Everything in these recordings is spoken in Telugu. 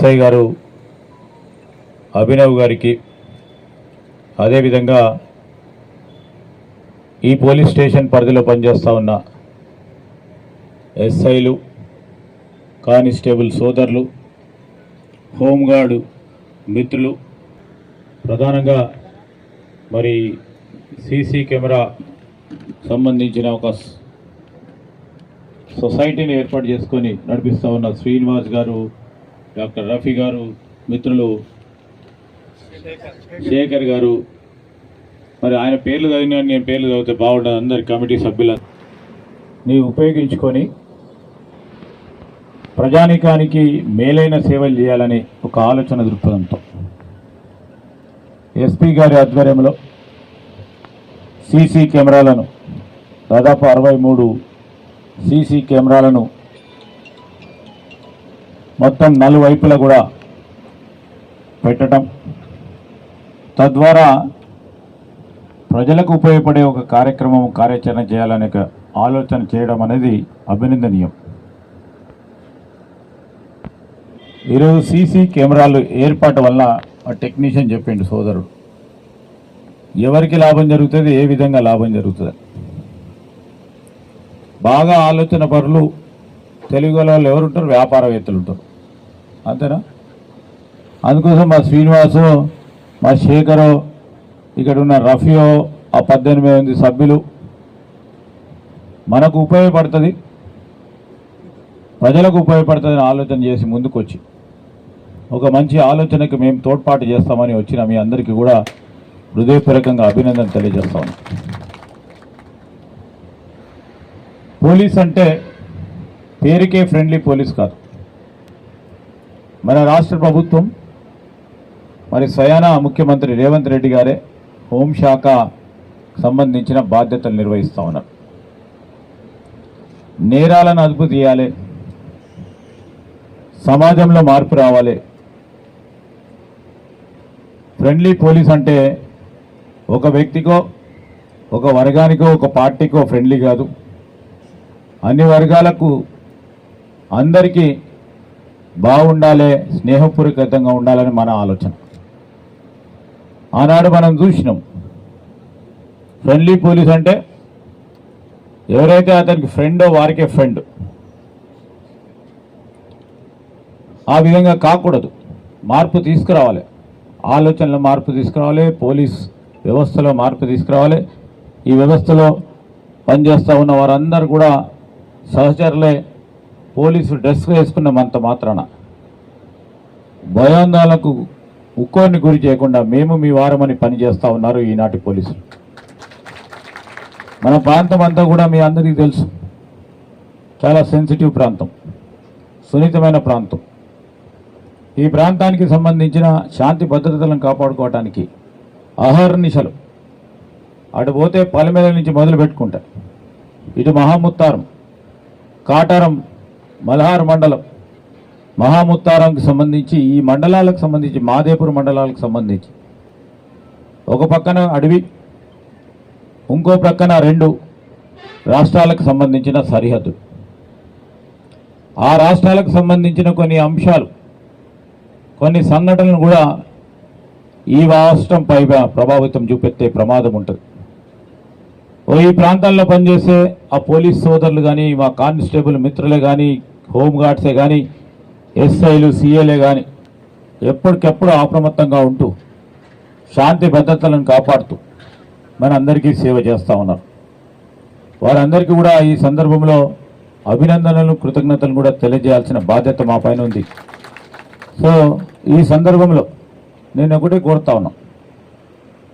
ఎస్ఐ గారు అభినవ్ గారికి అదేవిధంగా ఈ పోలీస్ స్టేషన్ పరిధిలో పనిచేస్తూ ఉన్న ఎస్ఐలు కానిస్టేబుల్ సోదరులు హోంగార్డు మిత్రులు ప్రధానంగా మరి సీసీ కెమెరా సంబంధించిన ఒక సొసైటీని ఏర్పాటు చేసుకొని నడిపిస్తూ ఉన్న శ్రీనివాస్ గారు డాక్టర్ రఫీ గారు మిత్రులు శేఖర్ గారు. మరి ఆయన పేర్లు చదివిన నేను పేర్లు చదివితే బాగుండదు. అందరి కమిటీ సభ్యుల నీ ఉపయోగించుకొని ప్రజానికానికి మేలైన సేవలు చేయాలని ఒక ఆలోచన దృక్పథంతో. ఎస్పీ గారి ఆధ్వర్యంలో సీసీ కెమెరాలను దాదాపు అరవై మూడు సీసీ కెమెరాలను మొత్తం నలువైపులా కూడా పెట్టడం. తద్వారా ప్రజలకు ఉపయోగపడే ఒక కార్యక్రమం కార్యాచరణ చేయాలనే ఆలోచన చేయడం అనేది అభినందనీయం. ఈరోజు సీసీ కెమెరాలు ఏర్పాటు వల్ల ఆ టెక్నీషియన్ చెప్పిండు సోదరుడు. ఎవరికి లాభం జరుగుతుంది ఏ విధంగా లాభం జరుగుతుంది? బాగా ఆలోచన పరులు తెలుగు వాళ్ళు ఎవరు ఉంటారు వ్యాపారవేత్తలు ఉంటారు. అంతేనా అందుకోసం మా శ్రీనివాసు మా శేఖరు ఇక్కడ ఉన్న రఫియో ఆ పద్దెనిమిది మంది సభ్యులు మనకు ఉపయోగపడుతుంది. ప్రజలకు ఉపయోగపడుతుందని ఆలోచన చేసి ముందుకొచ్చి ఒక మంచి ఆలోచనకి మేము తోడ్పాటు చేస్తామని వచ్చిన మీ అందరికీ కూడా హృదయపూర్వకంగా అభినందన తెలియజేస్తాను పోలీస్ అంటే పేరుకే ఫ్రెండ్లీ పోలీస్ కాదు. మన రాష్ట్ర ప్రభుత్వం మరి స్వయాన ముఖ్యమంత్రి రేవంత్ రెడ్డి గారే హోంశాఖ సంబంధించిన బాధ్యతలు నిర్వహిస్తూ ఉన్నారు. నేరాలను అదుపు తీయాలి. సమాజంలో మార్పు రావాలి. ఫ్రెండ్లీ పోలీస్ అంటే ఒక వ్యక్తికో ఒక వర్గానికో ఒక పార్టీకో ఫ్రెండ్లీ కాదు. అన్ని వర్గాలకు అందరికీ బాగుండాలి స్నేహపూర్వకంగా ఉండాలని మన ఆలోచన. ఆనాడు మనం చూసినాం ఫ్రెండ్లీ పోలీస్ అంటే ఎవరైతే అతనికి ఫ్రెండో వారికే ఫ్రెండ్. ఆ విధంగా కాకూడదు మార్పు తీసుకురావాలి. ఆలోచనలో మార్పు తీసుకురావాలి పోలీస్ వ్యవస్థలో మార్పు తీసుకురావాలి. ఈ వ్యవస్థలో పనిచేస్తూ ఉన్న వారందరూ కూడా సహచరులే పోలీసు డ్రెస్ వేసుకున్నంత మాత్రాన. భయాందోళనకు ఉక్కోని గురి చేయకుండా మేము మీ వారమని పనిచేస్తూ ఉన్నారు ఈనాటి పోలీసులు. మన ప్రాంతం అంతా కూడా మీ అందరికీ తెలుసు. చాలా సెన్సిటివ్ ప్రాంతం. సున్నితమైన ప్రాంతం. ఈ ప్రాంతానికి సంబంధించిన శాంతి భద్రతలను కాపాడుకోవటానికి అహర్నిశలు అటు పోతే పలమేల నుంచి మొదలు పెట్టుకుంటా ఇటు మహాముత్తారం కాటారం మల్హార్ మండలం మహాముత్తారంకి సంబంధించి ఈ మండలాలకు సంబంధించి మాదేపూర్ మండలాలకు సంబంధించి. ఒక పక్కన అడవి ఇంకో ప్రక్కన రెండు రాష్ట్రాలకు సంబంధించిన సరిహద్దు ఆ రాష్ట్రాలకు సంబంధించిన కొన్ని అంశాలు కొన్ని సంఘటనలు కూడా ఈ రాష్ట్రంపై ప్రభావితం చూపెత్తే ప్రమాదం ఉంటుంది. ఈ ప్రాంతాల్లో పనిచేసే ఆ పోలీస్ సోదరులు కానీ మా కానిస్టేబుల్ మిత్రులే కానీ హోంగార్డ్సే కానీ ఎస్ఐలు సిఏలే కానీ ఎప్పటికెప్పుడు అప్రమత్తంగా ఉంటూ శాంతి భద్రతలను కాపాడుతూ మన అందరికీ సేవ చేస్తూ ఉన్నారు. వారందరికీ కూడా ఈ సందర్భంలో అభినందనలు కృతజ్ఞతలు కూడా తెలియజేయాల్సిన బాధ్యత మా పైన ఉంది. సో ఈ సందర్భంలో నేను ఒకటే కోరుతా ఉన్నా.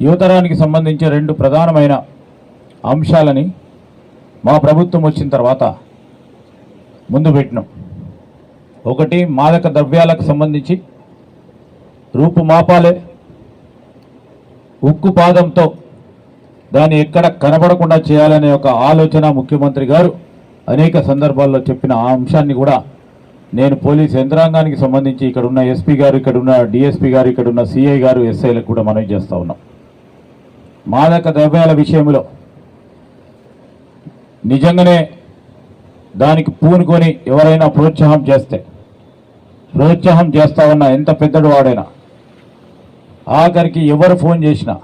యువతరానికి సంబంధించి రెండు ప్రధానమైన అంశాలని మా ప్రభుత్వం వచ్చిన తర్వాత ముందు పెట్టినాం. ఒకటి మాదక ద్రవ్యాలకు సంబంధించి రూపుమాపాలే ఉక్కు పాదంతో దాన్ని ఎక్కడ కనబడకుండా చేయాలనే ఒక ఆలోచన ముఖ్యమంత్రి గారు అనేక సందర్భాల్లో చెప్పిన ఆ అంశాన్ని కూడా నేను పోలీస్ యంత్రాంగానికి సంబంధించి ఇక్కడ ఉన్న ఎస్పీ గారు ఇక్కడ ఉన్న డిఎస్పీ గారు ఇక్కడ ఉన్న సిఐ గారు ఎస్ఐలకు కూడా మనవి చేస్తూ ఉన్నాం. మాదక ద్రవ్యాల విషయంలో నిజంగానే దానికి పూనుకొని ఎవరైనా ప్రోత్సాహం చేస్తే ప్రోత్సాహం చేస్తా ఉన్న ఎంత పెద్దడు వాడైనా. ఆఖరికి ఎవరు ఫోన్ చేసినా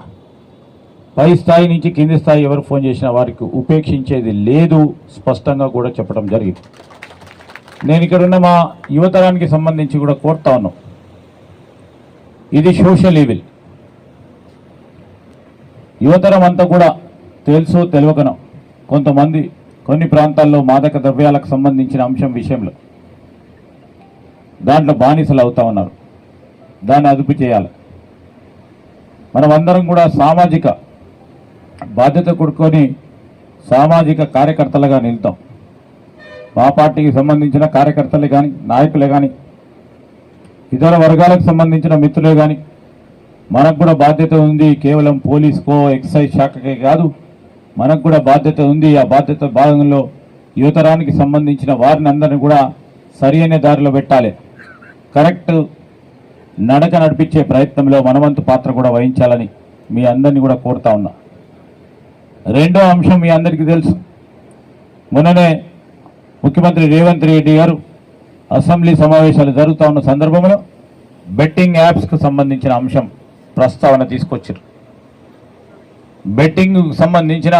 పై స్థాయి నుంచి కింది స్థాయి ఎవరు ఫోన్ చేసినా వారికి ఉపేక్షించేది లేదు స్పష్టంగా కూడా చెప్పడం జరిగింది. నేను ఇక్కడ ఉన్న మా యువతరానికి సంబంధించి కూడా కోరుతా ఉన్నాం. ఇది సోషల్ ఈవిల్ యువతరం అంతా కూడా తెలుసు తెలియకనం కొంతమంది కొన్ని ప్రాంతాల్లో మాదక ద్రవ్యాలకు సంబంధించిన అంశం విషయంలో దాంట్లో బానిసలు అవుతా ఉన్నారు. దాన్ని అదుపు చేయాలి. మనమందరం కూడా సామాజిక బాధ్యత కొడుకొని సామాజిక కార్యకర్తలుగా నిలుతాం. మా పార్టీకి సంబంధించిన కార్యకర్తలే కానీ నాయకులే కానీ ఇతర వర్గాలకు సంబంధించిన మిత్రులే కానీ మనకు కూడా బాధ్యత ఉంది కేవలం పోలీస్కో ఎక్సైజ్ శాఖకే కాదు మనకు కూడా బాధ్యత ఉంది. ఆ బాధ్యత భాగంలో యువతరానికి సంబంధించిన వారిని అందరిని కూడా సరి అయిన దారిలో పెట్టాలి. కరెక్ట్ నడక నడిపించే ప్రయత్నంలో మనవంతు పాత్ర కూడా వహించాలని మీ అందరినీ కూడా కోరుతా ఉన్నా. రెండో అంశం మీ అందరికీ తెలుసు. మొన్ననే ముఖ్యమంత్రి రేవంత్ రెడ్డి గారు అసెంబ్లీ సమావేశాలు జరుగుతూ ఉన్న సందర్భంలో బెట్టింగ్ యాప్స్కు సంబంధించిన అంశం ప్రస్తావన తీసుకొచ్చారు. బెట్టింగ్ సంబంధించిన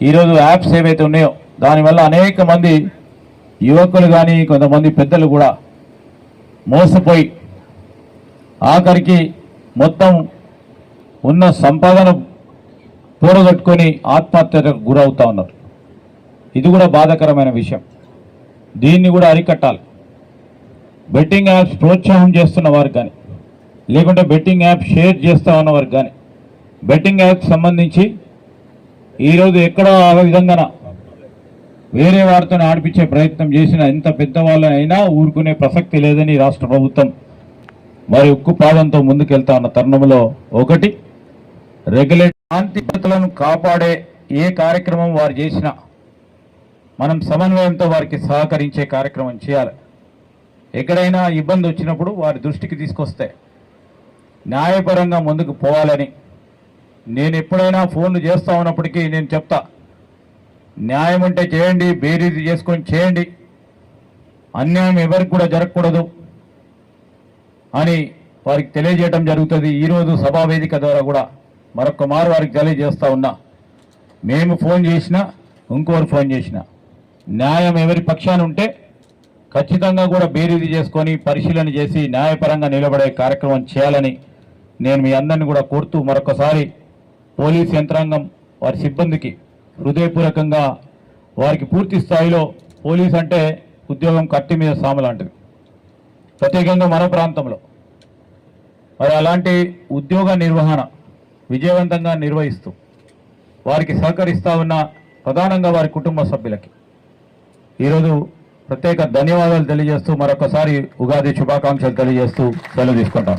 ఈరోజు యాప్స్ ఏవైతే ఉన్నాయో దానివల్ల అనేక మంది యువకులు కానీ కొంతమంది పెద్దలు కూడా మోసపోయి ఆఖరికి మొత్తం ఉన్న సంపాదన పూడగట్టుకొని ఆత్మహత్యకు గురవుతూ ఉన్నారు. ఇది కూడా బాధాకరమైన విషయం. దీన్ని కూడా అరికట్టాలి. బెట్టింగ్ యాప్స్ ప్రోత్సాహం చేస్తున్న వారికి కానీ లేకుంటే బెట్టింగ్ యాప్ షేర్ చేస్తూ ఉన్నవారికి కానీ బెట్టింగ్ యాప్కి సంబంధించి ఈరోజు ఎక్కడో ఆ విధంగా వేరే వారితో ఆడిపించే ప్రయత్నం చేసిన ఎంత పెద్దవాళ్ళనైనా ఊరుకునే ప్రసక్తి లేదని రాష్ట్ర ప్రభుత్వం మరి ఉక్కు పాదంతో ముందుకెళ్తా ఉన్న తరుణంలో ఒకటి రెగ్యులేట్ శాంతి భద్రతలను కాపాడే ఏ కార్యక్రమం వారు చేసినా మనం సమన్వయంతో వారికి సహకరించే కార్యక్రమం చేయాలి. ఎక్కడైనా ఇబ్బంది వచ్చినప్పుడు వారి దృష్టికి తీసుకొస్తే న్యాయపరంగా ముందుకు పోవాలని నేను ఎప్పుడైనా ఫోన్లు చేస్తా ఉన్నప్పటికీ నేను చెప్తా. న్యాయం ఉంటే చేయండి బేరీజు చేసుకొని చేయండి. అన్యాయం ఎవరికి కూడా జరగకూడదు అని వారికి తెలియజేయడం జరుగుతుంది. ఈరోజు సభా వేదిక ద్వారా కూడా మరొక మారు వారికి తెలియజేస్తూ ఉన్నా. మేము ఫోన్ చేసినా ఇంకోరు ఫోన్ చేసినా. న్యాయం ఎవరి పక్షాన ఉంటే ఖచ్చితంగా కూడా బేరీది చేసుకొని పరిశీలన చేసి న్యాయపరంగా నిలబడే కార్యక్రమం చేయాలని నేను మీ అందరిని కూడా కోరుతూ మరొకసారి పోలీస్ యంత్రాంగం వారి సిబ్బందికి హృదయపూర్వకంగా వారికి పూర్తి స్థాయిలో పోలీస్ అంటే ఉద్యోగం కత్తి మీద సాము లాంటిది. ప్రత్యేకంగా మన ప్రాంతంలో. మరి అలాంటి ఉద్యోగ నిర్వహణ విజయవంతంగా నిర్వహిస్తూ వారికి సహకరిస్తూ ఉన్న ప్రధానంగా వారి కుటుంబ సభ్యులకి. ఈరోజు ప్రత్యేక ధన్యవాదాలు తెలియజేస్తూ మరొకసారి ఉగాది శుభాకాంక్షలు తెలియజేస్తూ సెలవు తీసుకుంటాం.